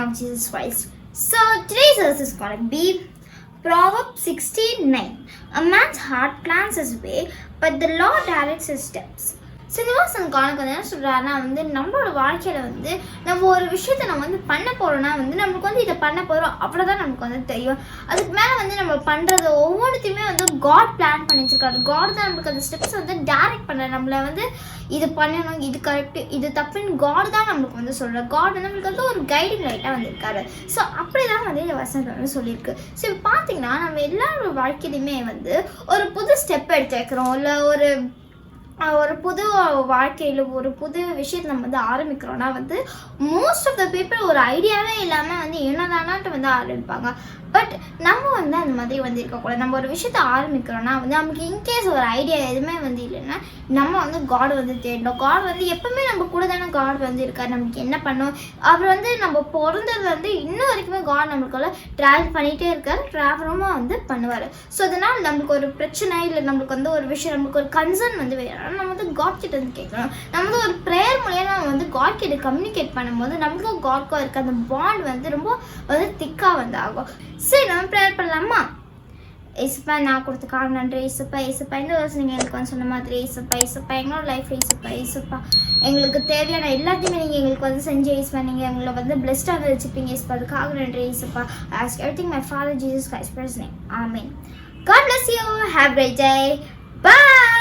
name of Jesus Christ. So today's verse is going to be Proverbs 16:9. A man's heart plans his way, but the Lord directs his steps. Srinivasan காணுக்கு வந்து என்ன சொல்கிறாருன்னா வந்து நம்மளோட வாழ்க்கையில் வந்து நம்ம ஒரு விஷயத்தை நம்ம வந்து பண்ண போகிறோம்னா வந்து நம்மளுக்கு வந்து இதை பண்ண போகிறோம் அவ்வளோதான் நமக்கு வந்து தெரியும். அதுக்கு மேலே வந்து நம்ம பண்ணுறது ஒவ்வொன்றுத்தையுமே வந்து காட் பிளான் பண்ணி வச்சுருக்காரு காட் தான் நம்மளுக்கு அந்த ஸ்டெப்ஸ் வந்து டைரக்ட் பண்ணுறாரு நம்மளை வந்து இது பண்ணணும் இது கரெக்டு இது தப்புன்னு காட் தான் நம்மளுக்கு வந்து சொல்கிற காட் வந்து நம்மளுக்கு வந்து ஒரு கைடிங் லைட்டாக வந்திருக்காரு. ஸோ அப்படி தான் வந்து இந்த வசனத்தை வந்து சொல்லியிருக்கு. ஸோ இப்போ பார்த்தீங்கன்னா நம்ம எல்லாரோட வாழ்க்கையிலையுமே வந்து ஒரு புது ஸ்டெப் எடுத்து வைக்கிறோம். இல்லை ஒரு ஒரு புது வாழ்க்கையில் ஒரு புது விஷயத்தை நம்ம வந்து ஆரம்பிக்கிறோன்னா வந்து மோஸ்ட் ஆஃப் த பீப்புள் ஒரு ஐடியாவே இல்லாமல் வந்து என்னதானான்ட்டு வந்து ஆரம்பிப்பாங்க. பட் நம்ம வந்து அந்த மாதிரி வந்து இருக்கக்கூடாது. நம்ம ஒரு விஷயத்த ஆரம்பிக்கிறோன்னா வந்து நமக்கு இன்கேஸ் ஒரு ஐடியா எதுவுமே வந்து இல்லைன்னா நம்ம வந்து காட் வந்து தேடணும். காட் வந்து எப்பவுமே நம்ம கூட தானே காட் வந்து இருக்கார். நமக்கு என்ன பண்ணும்? அவர் வந்து நம்ம பிறந்ததுலேருந்து இன்னும் வரைக்குமே காட் நம்மளுக்குள்ள ட்ராவல் பண்ணிகிட்டே இருக்கார். ட்ராவலும் வந்து பண்ணுவார். ஸோ அதனால் நம்மளுக்கு ஒரு பிரச்சனை இல்லை நம்மளுக்கு வந்து ஒரு விஷயம் நம்மளுக்கு ஒரு கன்சர்ன் வந்து வேணும் நம்ம வந்து காட் கிட்ட வந்து கேட்கணும். நம்ம வந்து ஒரு ப்ரேயர் மூலியமாக நம்ம வந்து காட் கிட்ட கம்யூனிகேட் பண்ணும்போது நம்மளுக்கும் காட்க்கும் இருக்க அந்த பாண்ட் வந்து ரொம்ப வந்து திக்காக வந்து ஆகும். சரி நம்ம ப்ரேயர் பண்ணலாமா? ஏசுப்பா நான் கொடுத்துக்காக நன்றி. ஏசுப்பா ஏசுப்பா இந்த வருஷம் நீங்கள் எனக்கு வந்து சொன்ன மாதிரி ஏசுப்பா ஏசுப்பா. எங்களோட லைஃப் ஏசுப்பா ஏசுப்பா. எங்களுக்கு தேவையான எல்லாத்தையுமே நீங்கள் எங்களுக்கு வந்து செஞ்சு ஏசுப்பா. நீங்கள் எங்களை வந்து பிளெஸ்டாக வச்சுப்பீங்க ஏசுப்பா. அதுக்காக நன்றி ஏசுப்பா. Ask everything my father Jesus Christ precious name amen bless you. Have a great day. Bye.